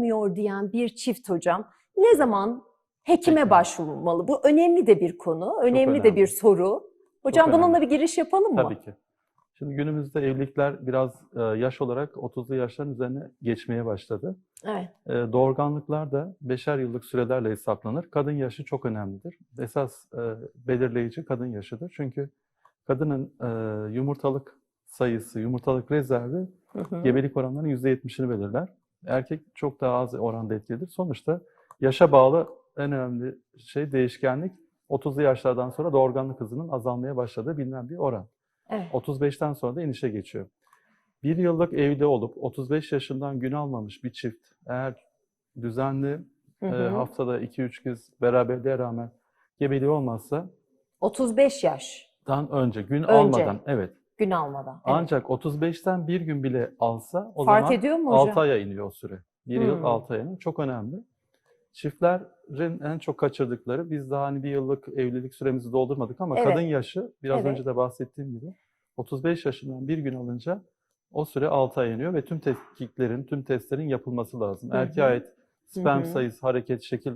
istemiyor diyen bir çift hocam ne zaman hekime başvurmalı? Bu önemli de bir konu, önemli, de önemli. bir soru. Hocam önemli. bununla bir giriş yapalım mı? Tabii ki. Şimdi günümüzde evlilikler biraz e, yaş olarak 30'lu yaşların üzerine geçmeye başladı. Evet. E, Doğurganlıklar da beşer yıllık sürelerle hesaplanır. Kadın yaşı çok önemlidir. Esas e, belirleyici kadın yaşıdır. Çünkü kadının yumurtalık sayısı, yumurtalık rezervi Hı hı. gebelik oranlarının %70'ini belirler. Erkek çok daha az oranda etkilidir. Sonuçta yaşa bağlı en önemli şey değişkenlik 30'lu yaşlardan sonra doğurganlık hızının azalmaya başladığı bilinen bir oran. Evet. 35'ten sonra da inişe geçiyor. Bir yıllık evli olup 35 yaşından gün almamış bir çift eğer düzenli Hı e, hı. haftada 2-3 kez beraberliğe rağmen gebeliği olmazsa 35 yaş dan önce gün Önce. almadan evet. Gün almadan. Evet. Ancak 35'ten bir gün bile alsa o Fark zaman ediyor mu hocam? 6 aya iniyor o süre. Bir yıl Hmm. 6 aya. Çok önemli. Çiftlerin en çok kaçırdıkları, biz daha hani bir yıllık evlilik süremizi doldurmadık ama Evet. kadın yaşı, biraz Evet. önce de bahsettiğim gibi 35 yaşından bir gün alınca o süre 6 aya iniyor ve tüm tetkiklerin, tüm testlerin yapılması lazım. Erkeğe ait sperm sayısı, hareket, şekil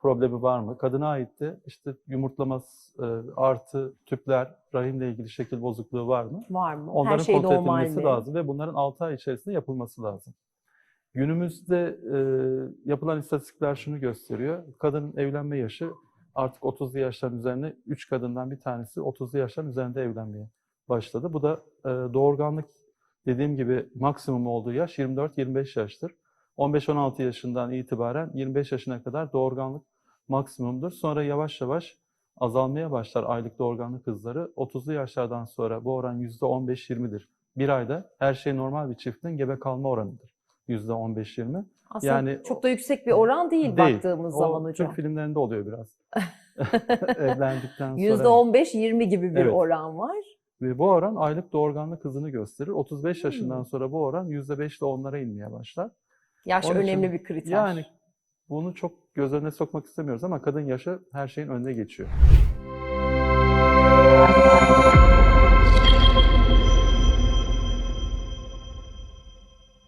problemi var mı? Kadına ait de işte yumurtlama e, artı tüpler, rahimle ilgili şekil bozukluğu var mı? Var mı? Onların Her şey kontrol normal edilmesi mi? lazım ve bunların 6 ay içerisinde yapılması lazım. Günümüzde e, yapılan istatistikler şunu gösteriyor. Kadının evlenme yaşı artık 30'lu yaşların üzerine 3 kadından bir tanesi 30'lu yaşların üzerinde evlenmeye başladı. Bu da e, doğurganlık dediğim gibi maksimum olduğu yaş 24-25 yaştır. 15-16 yaşından itibaren 25 yaşına kadar doğurganlık maksimumdur. Sonra yavaş yavaş azalmaya başlar aylık doğurganlık hızları. 30'lu yaşlardan sonra bu oran %15-20'dir. Bir ayda her şey normal bir çiftin gebe kalma oranıdır. %15-20. Aslında Yani çok da yüksek bir oran değil, Değil. baktığımız O zaman hocam. Türk filmlerinde oluyor biraz. Evlendikten sonra. %15-20 gibi bir Evet. oran var. Ve bu oran aylık doğurganlık hızını gösterir. 35 yaşından Hmm. sonra bu oran %5 ile 10'lara inmeye başlar. Yaş Onun için önemli bir kriter. Yani bunu çok göz önüne sokmak istemiyoruz ama kadın yaşı her şeyin önüne geçiyor.